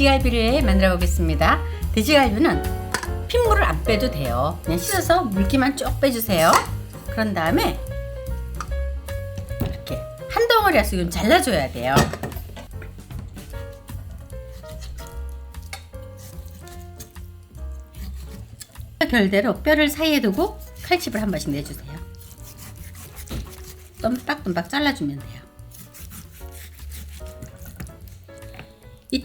돼지갈비를 만들어 보겠습니다. 돼지갈비는 핏물을 안 빼도 돼요. 그냥 씻어서 물기만 쭉 빼주세요. 그런 다음에 이렇게 한 덩어리라서 이건 잘라줘야 돼요. 결대로 뼈를 사이에 두고 칼집을 한 번씩 내주세요. 똠박똠박 잘라주면 돼요.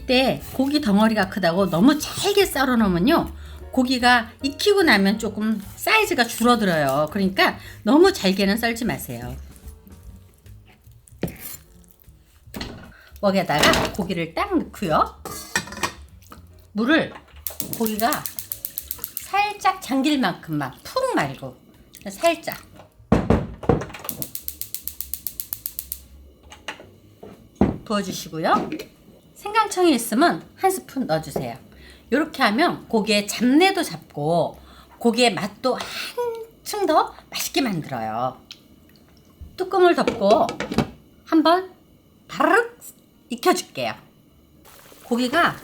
이때 고기 덩어리가 크다고 너무 잘게 썰어 놓으면요. 고기가 익히고 나면 조금 사이즈가 줄어들어요. 그러니까 너무 잘게는 썰지 마세요. 웍에다가 고기를 딱 넣고요. 물을 고기가 살짝 잠길 만큼만 푹 말고 살짝 부어주시고요. 생강청이 있으면 한 스푼 넣어주세요. 이렇게 하면 고기의 잡내도 잡고 고기의 맛도 한층 더 맛있게 만들어요. 뚜껑을 덮고 한번 바르륵 익혀줄게요. 고기가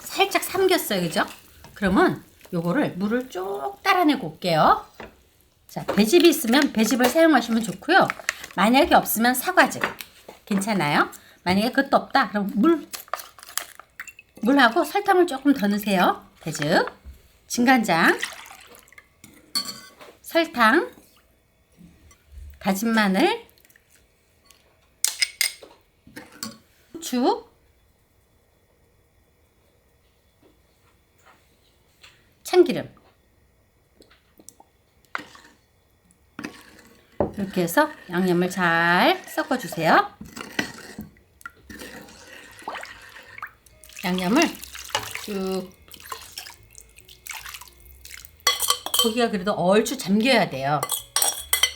살짝 삼겼어요, 그죠? 그러면 요거를 물을 쭉 따라내고 올게요. 자, 배즙이 있으면 배즙을 사용하시면 좋고요. 만약에 없으면 사과즙 괜찮아요. 만약에 그것도 없다, 그럼 물 물하고 설탕을 조금 더 넣으세요. 배즙, 진간장, 설탕, 다진 마늘, 후추, 참기름. 이렇게 해서 양념을 잘 섞어주세요. 양념을 쭉 고기가 그래도 얼추 잠겨야 돼요.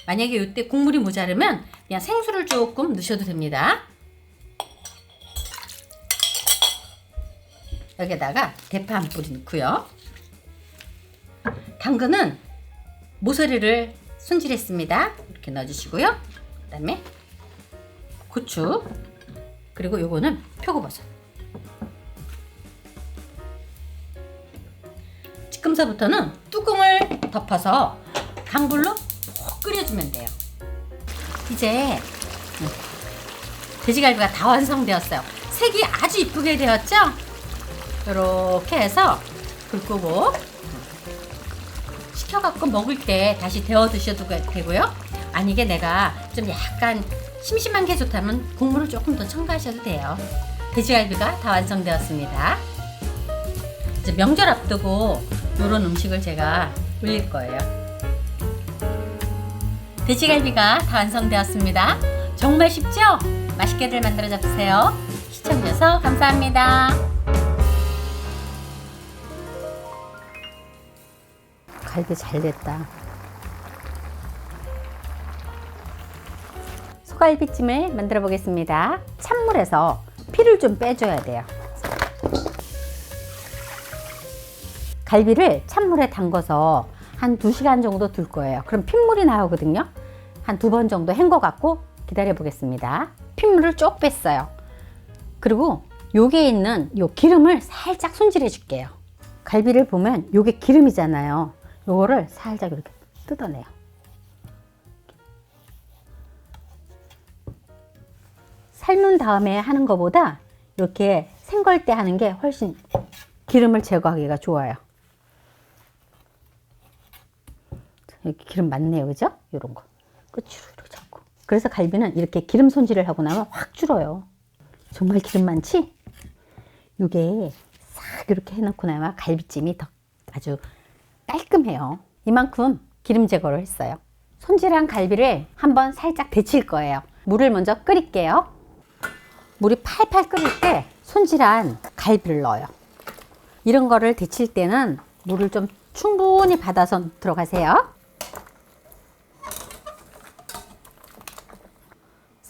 만약에 이때 국물이 모자르면 그냥 생수를 조금 넣으셔도 됩니다. 여기다가 대파 한 뿌리 넣고요. 당근은 모서리를 손질했습니다. 이렇게 넣어주시고요. 그 다음에 고추 그리고 요거는 표고버섯. 금서부터는 뚜껑을 덮어서 강불로 푹 끓여주면 돼요. 이제 음, 돼지갈비가 다 완성되었어요. 색이 아주 이쁘게 되었죠? 이렇게 해서 불 끄고 식혀갖고 먹을 때 다시 데워 드셔도 되고요. 아니게 내가 좀 약간 심심한 게 좋다면 국물을 조금 더 첨가하셔도 돼요. 돼지갈비가 다 완성되었습니다. 명절 앞두고 이런 음식을 제가 올릴 거예요. 돼지갈비가 다 완성되었습니다. 정말 쉽죠? 맛있게들 만들어 잡으세요. 시청해주셔서 감사합니다. 갈비 잘 됐다. 소갈비찜을 만들어 보겠습니다. 찬물에서 피를 좀 빼줘야 돼요. 갈비를 찬물에 담궈서 한 2시간 정도 둘 거예요. 그럼 핏물이 나오거든요. 한 두 번 정도 헹궈 갖고 기다려 보겠습니다. 핏물을 쭉 뺐어요. 그리고 여기에 있는 요 기름을 살짝 손질해 줄게요. 갈비를 보면 요게 기름이잖아요. 요거를 살짝 이렇게 뜯어내요. 삶은 다음에 하는 것보다 이렇게 생걸 때 하는 게 훨씬 기름을 제거하기가 좋아요. 여기 기름 많네요. 그죠? 요런 거. 끝으로 이렇게 잡고. 그래서 갈비는 이렇게 기름 손질을 하고 나면 확 줄어요. 정말 기름 많지? 요게 싹 이렇게 해놓고 나면 갈비찜이 더 아주 깔끔해요. 이만큼 기름 제거를 했어요. 손질한 갈비를 한번 살짝 데칠 거예요. 물을 먼저 끓일게요. 물이 팔팔 끓을 때 손질한 갈비를 넣어요. 이런 거를 데칠 때는 물을 좀 충분히 받아서 들어가세요.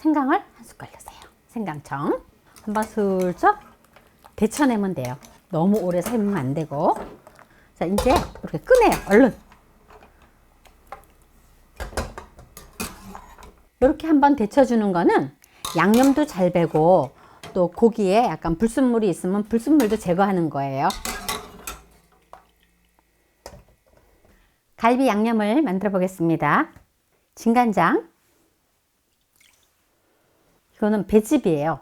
생강을 한 숟갈 넣으세요. 생강청. 한번 슬쩍 데쳐내면 돼요. 너무 오래 삶으면 안 되고. 자, 이제 이렇게 끄내요. 얼른. 이렇게 한번 데쳐주는 거는 양념도 잘 배고 또 고기에 약간 불순물이 있으면 불순물도 제거하는 거예요. 갈비 양념을 만들어 보겠습니다. 진간장. 이거는 배즙이에요.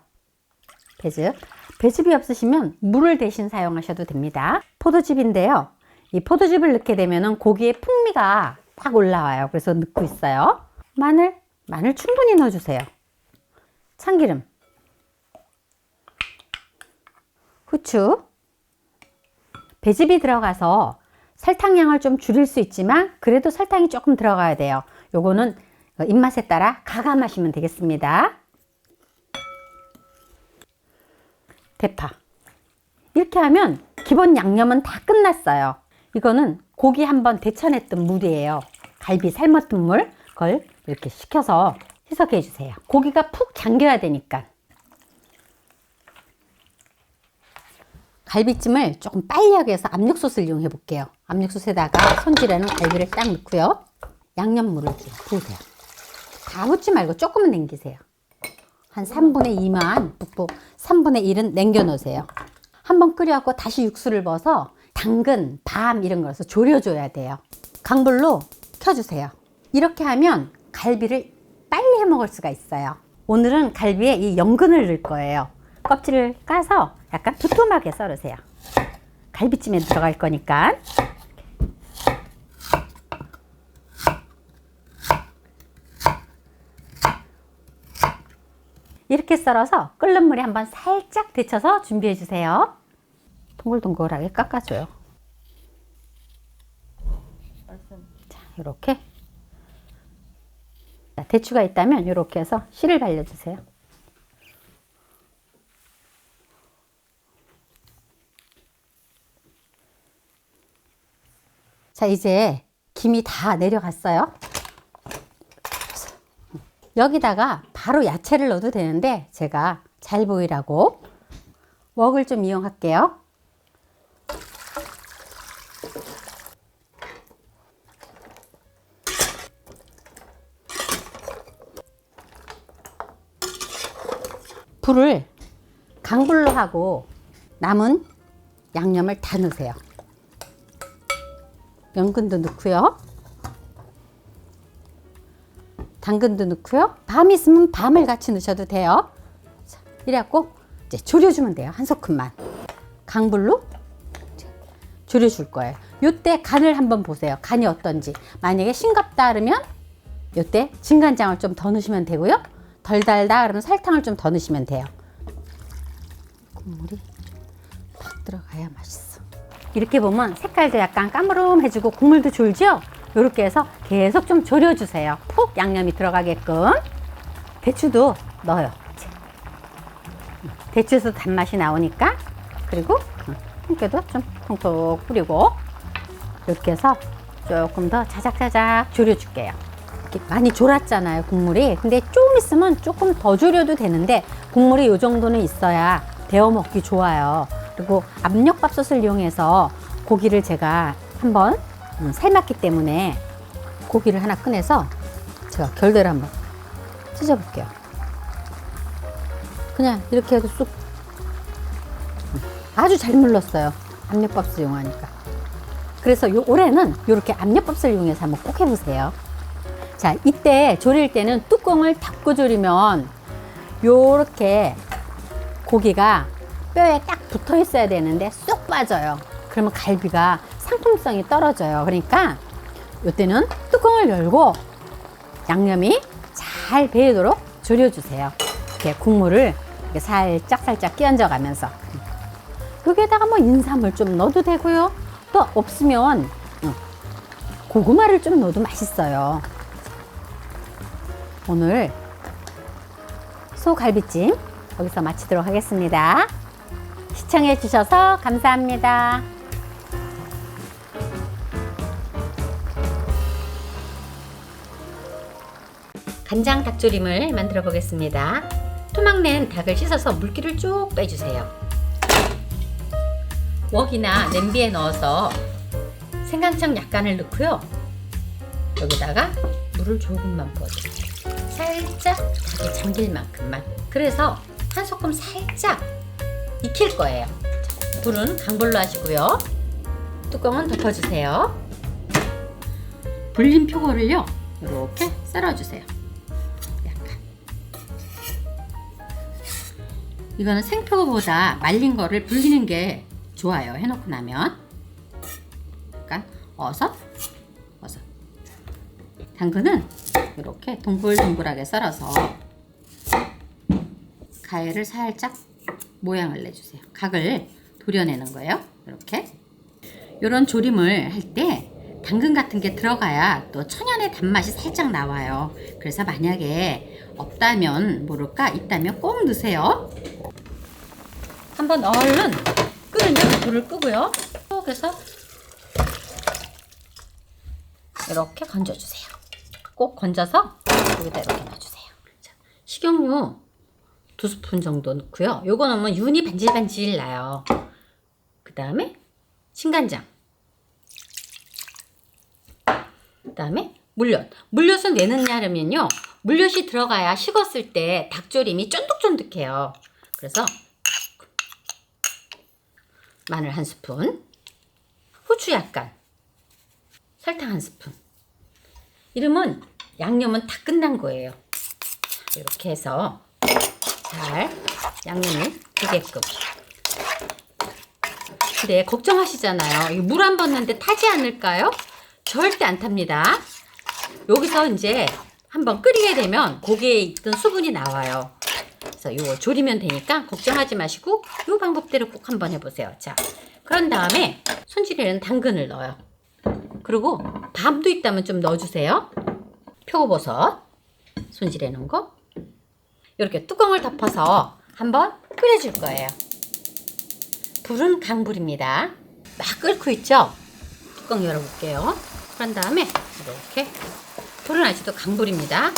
배즙. 배즙이 없으시면 물을 대신 사용하셔도 됩니다. 포도즙인데요. 이 포도즙을 넣게 되면 고기의 풍미가 확 올라와요. 그래서 넣고 있어요. 마늘, 마늘 충분히 넣어주세요. 참기름, 후추, 배즙이 들어가서 설탕량을 좀 줄일 수 있지만 그래도 설탕이 조금 들어가야 돼요. 요거는 입맛에 따라 가감하시면 되겠습니다. 대파. 이렇게 하면 기본 양념은 다 끝났어요. 이거는 고기 한번 데쳐냈던 물이에요. 갈비 삶았던 물. 그걸 이렇게 식혀서 희석해 주세요. 고기가 푹 잠겨야 되니까. 갈비찜을 조금 빨리 하기 위해서 압력솥을 이용해 볼게요. 압력솥에다가 손질하는 갈비를 딱 넣고요. 양념물을 좀 부으세요. 다 붓지 말고 조금만 남기세요. 한 3분의 2만 붓고 3분의 1은 남겨 놓으세요. 한번 끓여갖고 다시 육수를 넣어서 당근, 밤 이런 거에서 졸여줘야 돼요. 강불로 켜주세요. 이렇게 하면 갈비를 빨리 해 먹을 수가 있어요. 오늘은 갈비에 이 연근을 넣을 거예요. 껍질을 까서 약간 두툼하게 썰으세요. 갈비찜에 들어갈 거니까. 이렇게 썰어서 끓는 물에 한번 살짝 데쳐서 준비해 주세요. 동글동글하게 깎아줘요. 자, 이렇게. 자, 대추가 있다면 이렇게 해서 씨를 발려주세요. 자, 이제 김이 다 내려갔어요. 여기다가 바로 야채를 넣어도 되는데 제가 잘 보이라고 웍을 좀 이용할게요. 불을 강불로 하고 남은 양념을 다 넣으세요. 연근도 넣고요. 당근도 넣고요. 밤 있으면 밤을 같이 넣으셔도 돼요. 자, 이래갖고 이제 졸여주면 돼요. 한 소큼만. 강불로 졸여줄 거예요. 요때 간을 한번 보세요. 간이 어떤지. 만약에 싱겁다 그러면 요때 진간장을 좀 더 넣으시면 되고요. 덜 달다 그러면 설탕을 좀 더 넣으시면 돼요. 국물이 팍 들어가야 맛있어. 이렇게 보면 색깔도 약간 까무름해지고 국물도 졸죠? 이렇게 해서 계속 좀 졸여주세요. 푹 양념이 들어가게끔. 대추도 넣어요. 대추에서 단맛이 나오니까. 그리고 통깨도 좀 통통 뿌리고. 이렇게 해서 조금 더 자작자작 졸여줄게요. 많이 졸았잖아요, 국물이. 근데 좀 있으면 조금 더 졸여도 되는데 국물이 이 정도는 있어야 데워 먹기 좋아요. 그리고 압력밥솥을 이용해서 고기를 제가 한번 음, 삶았기 때문에 고기를 하나 꺼내서 제가 결대로 한번 찢어볼게요. 그냥 이렇게 해도 쑥 음, 아주 잘 물렀어요. 압력밥솥 이용하니까. 그래서 요 올해는 이렇게 압력밥솥을 이용해서 한번 꼭 해보세요. 자, 이때 졸일 때는 뚜껑을 닫고 졸이면 요렇게 고기가 뼈에 딱 붙어 있어야 되는데 쏙 빠져요. 그러면 갈비가 상품성이 떨어져요. 그러니까 이때는 뚜껑을 열고 양념이 잘 배이도록 졸여주세요. 이렇게 국물을 이렇게 살짝 살짝 끼얹어 가면서 여기에다가 뭐 인삼을 좀 넣어도 되고요. 또 없으면 어, 고구마를 좀 넣어도 맛있어요. 오늘 소갈비찜 여기서 마치도록 하겠습니다. 시청해 주셔서 감사합니다. 간장 닭조림을 만들어 보겠습니다. 토막 낸 닭을 씻어서 물기를 쭉 빼주세요. 웍이나 냄비에 넣어서 생강청 약간을 넣고요. 여기다가 물을 조금만 부어주세요. 살짝 닭에 잠길 만큼만. 그래서 한 소끔 살짝 익힐 거예요. 자, 불은 강불로 하시고요. 뚜껑은 덮어주세요. 불린 표고를요, 이렇게 썰어주세요. 이거는 생표고보다 말린 거를 불리는 게 좋아요. 해놓고 나면. 약간 어서, 어서. 당근은 이렇게 동글동글하게 썰어서 가해를 살짝 모양을 내주세요. 각을 도려내는 거예요. 이렇게. 이런 조림을 할 때 당근 같은 게 들어가야 또 천연의 단맛이 살짝 나와요. 그래서 만약에 없다면 모를까 있다면 꼭 넣으세요. 한번 얼른 끓으면 불을 끄고요. 그래서 이렇게 건져주세요. 꼭 건져서 여기다 이렇게 넣어주세요. 자, 식용유 두 스푼 정도 넣고요. 요거 넣으면 윤이 반질반질 나요. 그 다음에 진간장. 그 다음에 물엿. 물엿은 왜 넣냐면요. 물엿이 들어가야 식었을 때 닭조림이 쫀득쫀득해요. 그래서 마늘 한 스푼, 후추 약간, 설탕 한 스푼. 이름은 양념은 다 끝난 거예요. 자, 이렇게 해서 잘 양념이 되게끔. 근데 걱정하시잖아요. 물 한 번 넣는데 타지 않을까요? 절대 안 탑니다. 여기서 이제 한번 끓이게 되면 고기에 있던 수분이 나와요. 그래서 이거 졸이면 되니까 걱정하지 마시고 이 방법대로 꼭 한번 해보세요. 자, 그런 다음에 손질에는 당근을 넣어요. 그리고 밤도 있다면 좀 넣어주세요. 표고버섯 손질해 놓은 거 이렇게 뚜껑을 덮어서 한번 끓여줄 거예요. 불은 강불입니다. 막 끓고 있죠? 뚜껑 열어볼게요. 그런 다음에 이렇게 불은 아직도 강불입니다.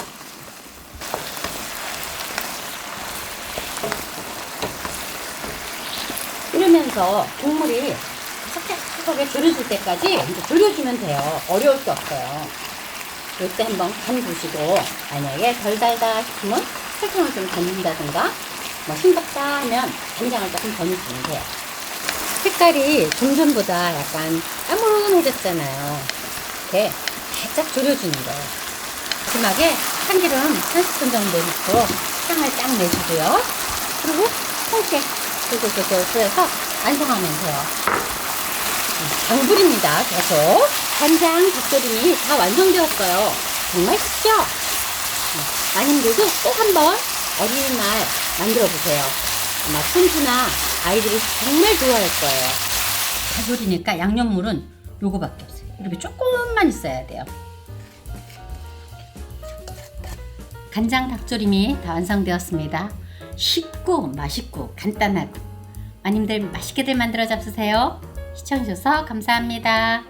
끓으면서 국물이 saksak하게 졸여질 때까지 이제 졸여주면 돼요. 어려울 게 없어요. 이때 한번 간 보시고 만약에 덜 달다 싶으면 설탕을 좀더 넣는다든가 뭐 싱겁다 하면 간장을 조금 더 넣으시면 돼요. 색깔이 좀 전보다 약간 까무름해졌잖아요. 이렇게 살짝 졸여주는 거예요. 마지막에 참기름 한 스푼 정도 넣고 향을 딱 내주고요. 그리고 통깨 쫄쫄쫄쫄 뿌려서 완성하면 돼요. 강불입니다. 계속. 간장 닭조림이 다 완성되었어요. 정말 쉽죠? 마님들도 꼭 한번 어린이날 만들어 보세요. 아마 손주나 아이들이 정말 좋아할 거예요. 가조리니까 양념물은 요거밖에 없어요. 이렇게 조금만 있어야 돼요. 간장 닭조림이 다 완성되었습니다. 쉽고 맛있고 간단하고 마님들 맛있게들 만들어 잡수세요. 시청해주셔서 감사합니다.